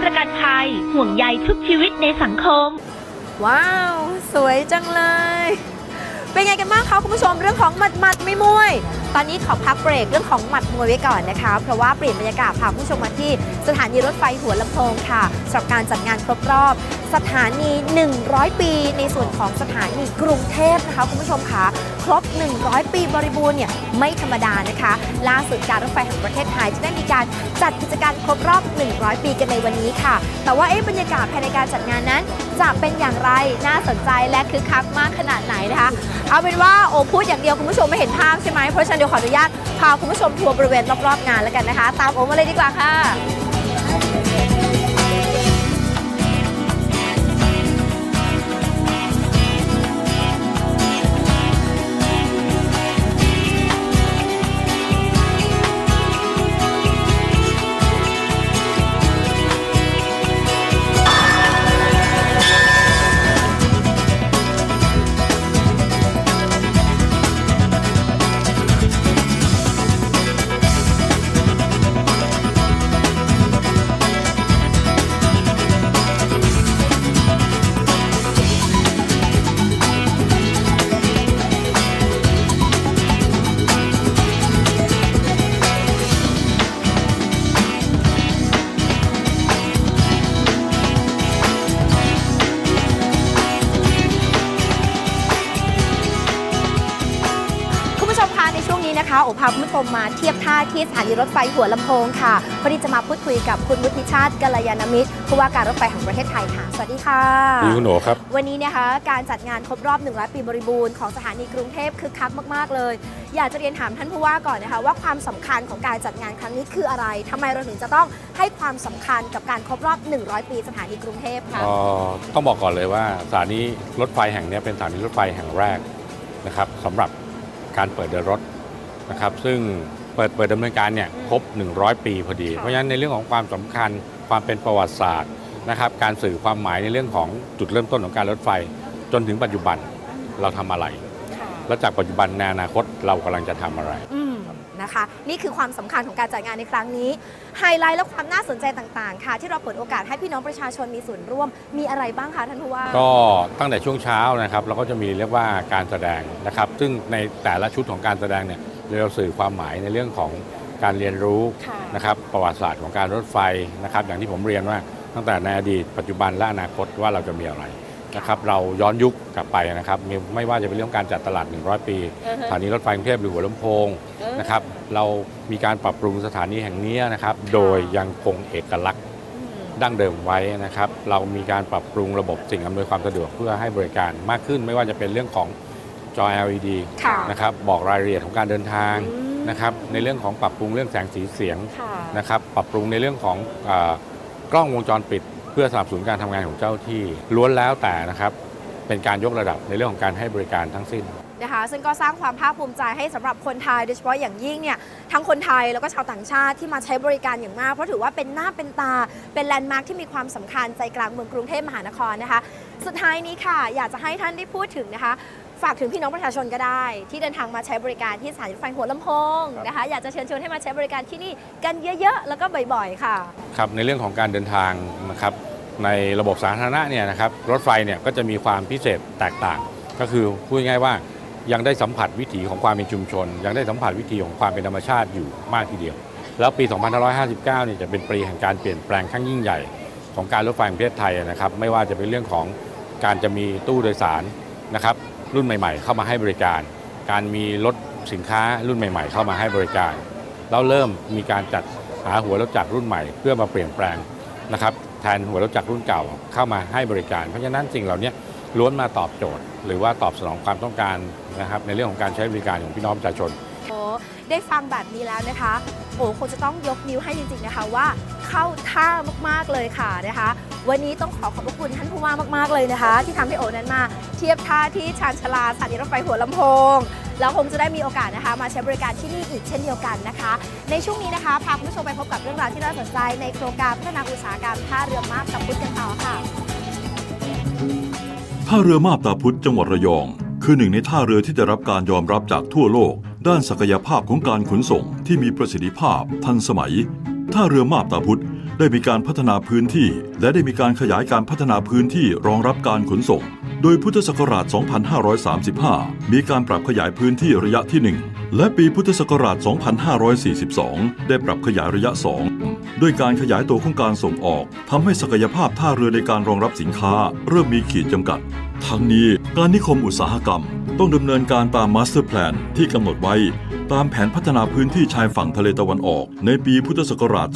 ประกันภัย ห่วงใยทุกชีวิตในสังคม ว้าว สวยจังเลย เป็นไงกันบ้างคะคุณผู้ชมเรื่องของหมัดหมัดไม่มวย ตอนนี้ขอพักเบรกเรื่องของหมัดมวยไว้ก่อนนะคะ เพราะว่าเปลี่ยนบรรยากาศพาผู้ชมมาที่สถานีรถไฟหัวลำโพงค่ะสำหรับการจัดงานครบรอบ สถานี 100 ปี ในส่วนของสถานีกรุงเทพนะคะคุณผู้ชมคะครบ 100 ปีบริบูรณ์เนี่ยไม่ธรรมดานะคะ ล่าสุดการรถไฟแห่งประเทศไทยจะได้มีการจัดกิจกรรครบรอบ 100 ปีกันในวันนี้ค่ะ แต่ว่าเอ๊ะบรรยากาศภายในการจัดงานนั้นจะเป็นอย่างไรน่าสนใจและคึกคักมากขนาดไหนนะคะ เอาเป็นว่าโอ้พูดอย่างเดียวคุณผู้ชมไม่เห็นภาพใช่ไหมเพราะฉะนั้นดี๋ยวขออนุญาตพาคุณผู้ชมทัวร์บริเวณรอบๆงานแล้วกันนะคะ ตามโอมาเลยดีกว่าค่ะ นช่วงนี้นะคะโอพาคุณผู้ชมมาเทียบท่าที่สถานีรถไฟหัวลำโพงค่ะพอดีจะมาพูดคุยกับคุณวุฒิชาติกัลยาณมิตรผู้ว่าการรถไฟแห่งประเทศไทยค่ะ สวัสดีค่ะดีคุณโหนครับ วันนี้นะคะการจัดงานครบรอบ100ปีบริบูรณ์ของสถานีกรุงเทพคึกคักมาก ๆ เลย อยากจะเรียนถามท่านผู้ว่าก่อนนะคะว่าความสำคัญของการจัดงานครั้งนี้คืออะไรทำไมเราถึงจะต้องให้ความสำคัญกับการครบรอบ 100 ปีสถานีกรุงเทพคะเอ่อต้องบอกก่อนเลยว่าสถานีรถไฟแห่งเนี้ยเป็นสถานีรถไฟแห่งแรกนะครับสำหรับการเปิดเดินรถ นะครับซึ่งเปิดเปิดดำเนินการเนี่ยครบ 100 ปีพอดี เพราะฉะนั้นในเรื่องของความสำคัญความเป็นประวัติศาสตร์นะครับการสื่อความหมายในเรื่องของจุดเริ่มต้นของการรถไฟ จนถึงปัจจุบันเราทำอะไร แล้วจากปัจจุบันในอนาคตเรากำลังจะทำอะไรอืมนะคะนี่คือความสำคัญของการจัดงานในครั้งนี้ ไฮไลท์และความน่าสนใจต่างๆ ค่ะ ที่เราเปิดโอกาสให้พี่น้องประชาชนมีส่วนร่วม มีอะไรบ้างคะท่านผู้ว่า ก็ตั้งแต่ช่วงเช้านะครับเราก็จะมีเรียกว่าการแสดงนะครับ ซึ่งในแต่ละชุดของการแสดงเนี่ย เราสื่อความหมายในเรื่องของการเรียนรู้ค่ะนะครับประวัติศาสตร์ของการรถไฟนะครับอย่างที่ผมเรียนว่าตั้งแต่ในอดีตปัจจุบันและอนาคตว่าเราจะมีอะไรนะครับเราย้อนยุคกลับไปนะครับมีไม่ว่าจะเป็นเรื่องการจัดตลาด 100 ปีอือฮะสถานีรถไฟกรุงเทพหรือหัวลำโพงเออนะครับเรามีการปรับปรุงสถานีแห่งนี้นะครับโดยยังคงเอกลักษณ์อืมดั้งเดิมไว้นะครับ เรามีการปรับปรุงระบบสิ่งอำนวยความสะดวกเพื่อให้บริการมากขึ้น ไม่ว่าจะเป็นเรื่องของ จอ LED ค่ะนะครับบอกรายละเอียดของการเดินทางอืมนะครับในเรื่องของปรับปรุงเรื่องแสงสีเสียงค่ะนะครับปรับปรุงในเรื่องของอากล้องวงจรปิด เพื่อสนับสนุนการทำงานของเจ้าที่ล้วนแล้วแต่นะครับเป็นการยกระดับในเรื่องของการให้บริการทั้งสิ้นนะคะซึ่งก็สร้างความภาคภูมิใจให้สำหรับคนไทยโดยเฉพาะอย่างยิ่งเนี่ยทั้งคนไทยแล้วก็ชาวต่างชาติที่มาใช้บริการอย่างมาก เพราะถือว่าเป็นหน้าเป็นตาเป็นแลนด์มาร์คที่มีความสำคัญใจกลางเมืองกรุงเทพมหานครนะคะ สุดท้ายนี้ค่ะ อยากจะให้ท่านได้พูดถึงนะคะ ฝากถึงพี่น้องประชาชนก็ได้ ที่เดินทางมาใช้บริการที่สถานีรถไฟหัวลำโพงนะคะอยากจะเชิญชวนให้มาใช้บริการที่นี่กันเยอะ ๆ แล้วก็บ่อยๆ ค่ะครับในเรื่องของการเดินทางนะครับในระบบสาธารณะเนี่ยนะครับรถไฟเนี่ยก็จะมีความพิเศษแตกต่าง ก็คือพูดง่ายๆว่ายังได้สัมผัสวิถีของความเป็นชุมชน ยังได้สัมผัสวิถีของความเป็นธรรมชาติอยู่มากทีเดียว แล้วปี 2559 เนี่ยจะเป็นปีแห่งการเปลี่ยนแปลงครั้งยิ่งใหญ่ของการรถไฟแห่งประเทศไทยนะครับไม่ว่าจะเป็นเรื่องของการจะมีตู้โดยสารนะครับ รุ่นใหม่ๆ เข้ามาให้บริการ การมีรถสินค้ารุ่นใหม่ ๆ เข้ามาให้บริการแล้วเริ่มมีการจัดหาหัวรถจักรรุ่นใหม่ เพื่อมาเปลี่ยนแปลงนะครับแทนหัวรถจักรรุ่นเก่าเข้ามาให้บริการ เพราะฉะนั้นสิ่งเหล่านี้ล้วนมาตอบโจทย์ หรือว่าตอบสนองความต้องการนะครับในเรื่องของการใช้บริการของพี่น้องประชาชนโอ้ได้ฟังแบบนี้แล้วนะคะโอ้คงจะต้องยกนิ้วให้จริงๆนะคะว่าเข้าท่ามากๆเลยค่ะนะคะ วันนี้ต้องขอขอบพระคุณท่านผู้ว่ามากๆเลยนะคะ ที่ทำให้โอนั้นมาเทียบท่าที่ชานชาลาสถานีรถไฟหัวลำโพงแล้วคงจะได้มีโอกาสนะคะมาใช้บริการที่นี่อีกเช่นเดียวกันนะคะ ในช่วงนี้นะคะพาคุณผู้ชมไปพบกับเรื่องราวที่น่าสนใจในโครงการพัฒนาอุตสาหกรรมท่าเรือมาบตะพุธกันต่อค่ะท่าเรือมาบตาพุธจังหวัดระยอง คือหนึ่งในท่าเรือที่ได้รับการยอมรับจากทั่วโลก ด้านศักยภาพของการขนส่งที่มีประสิทธิภาพทันสมัย ท่าเรือมาบตาพุธ ได้มีการพัฒนาพื้นที่ และได้มีการขยายการพัฒนาพื้นที่รองรับการขนส่ง โดยพุทธศักราช 2535 มีการปรับขยายพื้นที่ระยะที่ 1 และปีพุทธศักราช 2542 ได้ปรับขยายระยะ 2 ด้วยการขยายตัวของการส่งออกทำให้ศักยภาพท่าเรือในการรองรับสินค้า เริ่มมีขีดจำกัด ทั้งนี้การนิคมอุตสาหกรรม ต้องดำเนินการตามมาสเตอร์แพลนที่กำหนดไว้ตามแผนพัฒนาพื้นที่ชายฝั่งทะเลตะวันออก ในปีพุทธศักราช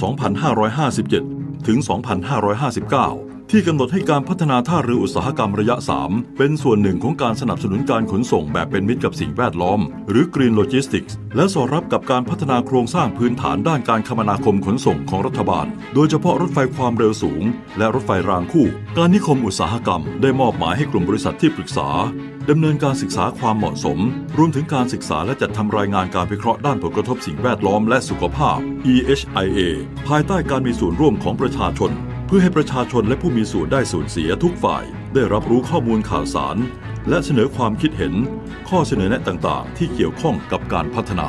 2557 ถึง 2559 ที่กำหนดให้การพัฒนาท่าเรืออุตสาหกรรมระยะ 3 เป็นส่วนหนึ่งของการสนับสนุนการขนส่งแบบเป็นมิตรกับสิ่งแวดล้อม หรือ Green Logistics และสอดรับกับการพัฒนาโครงสร้างพื้นฐานด้านการคมนาคมขนส่งของรัฐบาล โดยเฉพาะรถไฟความเร็วสูง และรถไฟรางคู่ การนิคมอุตสาหกรรม ได้มอบหมายให้กลุ่มบริษัทที่ปรึกษาดำเนินการศึกษาความเหมาะสม รวมถึงการศึกษาและจัดทำรายงานการวิเคราะห์ด้านผลกระทบสิ่งแวดล้อมและสุขภาพ EHIA ภายใต้การมีส่วนร่วมของประชาชน เพื่อให้ประชาชนและผู้มีส่วนได้ส่วนเสียทุกฝ่ายได้รับรู้ข้อมูลข่าวสาร และเสนอความคิดเห็น ข้อเสนอแนะต่างๆ ที่เกี่ยวข้องกับการพัฒนา